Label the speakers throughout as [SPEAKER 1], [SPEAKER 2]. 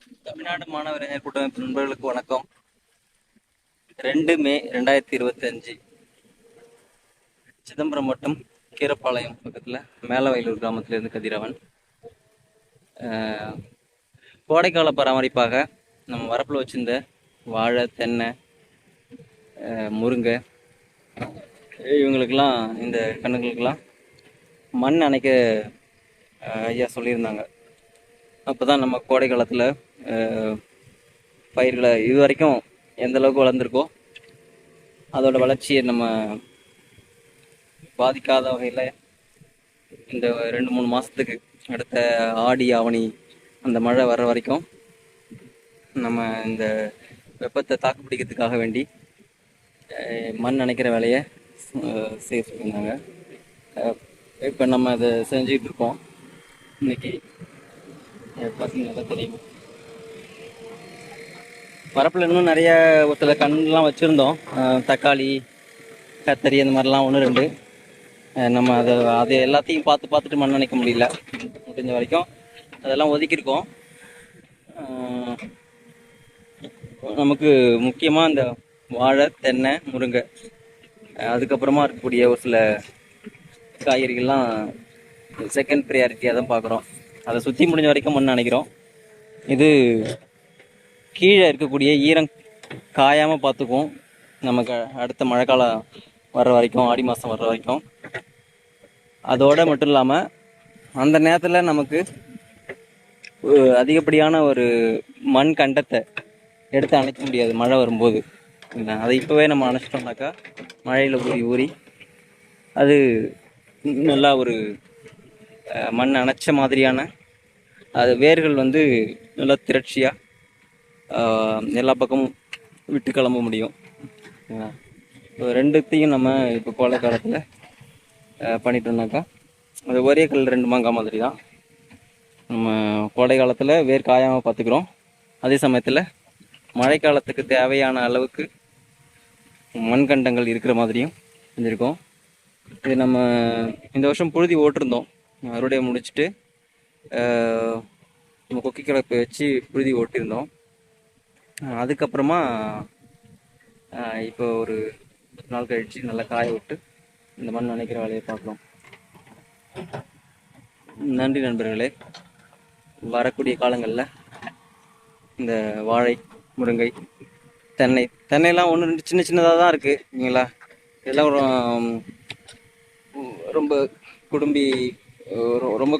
[SPEAKER 1] தமிழ்நாடு மாணவர் கூட்டமைப்பு நண்பர்களுக்கு வணக்கம். ரெண்டு மே ரெண்டாயிரத்தி இருபத்தஞ்சு சிதம்பரம் மட்டும் கீரப்பாளையம் பக்கத்தில் மேலவயலூர் கிராமத்திலிருந்து கதிரவன். ஆஹ், கோடைக்கால பராமரிப்பாக நம்ம வரப்பில் வச்சிருந்த வாழை தென்னை ஆஹ், முருங்கை இவங்களுக்கெல்லாம் இந்த கண்ணுங்களுக்கெல்லாம் மண் அணைக்க ஐயா சொல்லியிருந்தாங்க. அப்போ தான் நம்ம கோடை காலத்தில் பயிர்களை இது வரைக்கும் எந்த அளவுக்கு வளர்ந்துருக்கோ அதோட வளர்ச்சியை நம்ம பாதிக்காத வகையில் இந்த ரெண்டு மூணு மாதத்துக்கு அடுத்த ஆடி ஆவணி அந்த மழை வர்ற வரைக்கும் நம்ம இந்த வெப்பத்தை தாக்கு பிடிக்கிறதுக்காக வேண்டி மண் அணைக்கிற வேலையை செய்ய சொல்லியிருந்தாங்க இப்போ நம்ம அதை செஞ்சுக்கிட்டு இருக்கோம். இன்னைக்கு பார்த்தீங்கன்னா தெரியும் வரப்பில் இன்னும் நிறைய ஒரு சில கண்ணுலாம் வச்சுருந்தோம். தக்காளி கத்தரி அந்த மாதிரிலாம் ஒன்று ரெண்டு. நம்ம அதை அது எல்லாத்தையும் பார்த்து பார்த்துட்டு மண் நினைக்க முடியல. முடிஞ்ச வரைக்கும் அதெல்லாம் ஒதுக்கியிருக்கோம். நமக்கு முக்கியமாக இந்த வாழை தென்னை முருங்கை அதுக்கப்புறமா இருக்கக்கூடிய ஒரு சில காய்கறிகள்லாம் செகண்ட் ப்ரியாரிட்டியாக தான் பார்க்குறோம். அதை சுற்றி முடிஞ்ச வரைக்கும் மண் நினைக்கிறோம். இது கீழே இருக்கக்கூடிய ஈரம் காயாமல் பார்த்துக்குவோம். நமக்கு அடுத்த மழைக்காலம் வர்ற வரைக்கும் ஆடி மாதம் வர்ற வரைக்கும். அதோட மட்டும் இல்லாமல் அந்த நேரத்தில் நமக்கு ஒரு அதிகப்படியான ஒரு மண் கண்டத்தை எடுத்து அணைக்க முடியாது மழை வரும்போது. இல்லை அதை இப்போவே நம்ம அணைச்சிட்டோம்னாக்கா மழையில் ஊறி ஊறி அது நல்லா ஒரு மண் அணைச்ச மாதிரியான அது வேர்கள் வந்து நல்லா திரட்சியாக எல்லா பக்கமும் விட்டு கிளம்ப முடியும். இப்போ ரெண்டுத்தையும் நம்ம இப்போ கோடை காலத்தில் பண்ணிட்டோம்னாக்கா அது ஒரே கல் ரெண்டு மாங்காய் மாதிரி தான். நம்ம கோடை காலத்தில் வேர் காயாமல் பார்த்துக்குறோம். அதே சமயத்தில் மழைக்காலத்துக்கு தேவையான அளவுக்கு மண்கண்டங்கள் இருக்கிற மாதிரியும் செஞ்சுருக்கோம் இது நம்ம இந்த வருஷம் புழுதி ஓட்டிருந்தோம். அறுவடையை முடிச்சுட்டு நம்ம கொக்கி கிளப்பை வச்சு புழுதி ஓட்டியிருந்தோம். அதுக்கப்புறமா இப்போ ஒரு பத்து நாள் கழித்து நல்லா காய விட்டு இந்த மண் நினைக்கிற வேலையை பார்க்கலாம் நன்றி நண்பர்களே. வரக்கூடிய காலங்களில் இந்த வாழை முருங்கை தென்னை தென்னையெல்லாம் ஒன்று ரெண்டு சின்ன சின்னதாக தான் இருக்குது இல்லைங்களா? இதெல்லாம் ரொம்ப குடும்பி ரொம்ப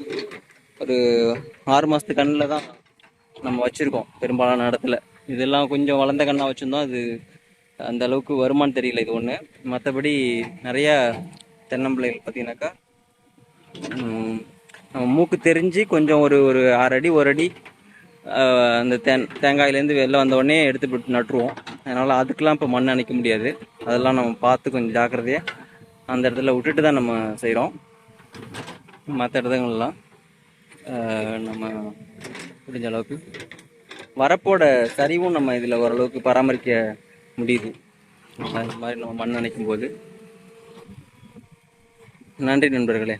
[SPEAKER 1] ஒரு ஆறு மாதத்து கண்ணில் தான் நம்ம வச்சுருக்கோம். பெரும்பாலான இடத்துல. இதெல்லாம் கொஞ்சம் வளர்ந்த கண்ணாக வச்சுருந்தோம். அது அந்த அளவுக்கு வருமானு தெரியல இது ஒன்று மற்றபடி நிறையா தென்னம்பிள்ளைகள் பார்த்தீங்கன்னாக்கா நம்ம மூக்கு தெரிஞ்சு கொஞ்சம் ஒரு ஒரு ஆறு அடி ஒரு அடி அந்த தேன் தேங்காயிலேருந்து வெளில வந்த உடனே எடுத்து போட்டு நட்டுருவோம். அதனால் அதுக்கெலாம் இப்போ மண் அணைக்க முடியாது. அதெல்லாம் நம்ம பார்த்து கொஞ்சம் ஜாக்கிரதையாக அந்த இடத்துல விட்டுட்டு தான் நம்ம செய்கிறோம் மற்ற இடத்துங்கள்லாம் நம்ம முடிஞ்ச அளவுக்கு வரப்போட சரிவும் நம்ம இதில் ஓரளவுக்கு பராமரிக்க முடியுது. அந்த மாதிரி நம்ம மண் நினைக்கும் போது. நன்றி நண்பர்களே.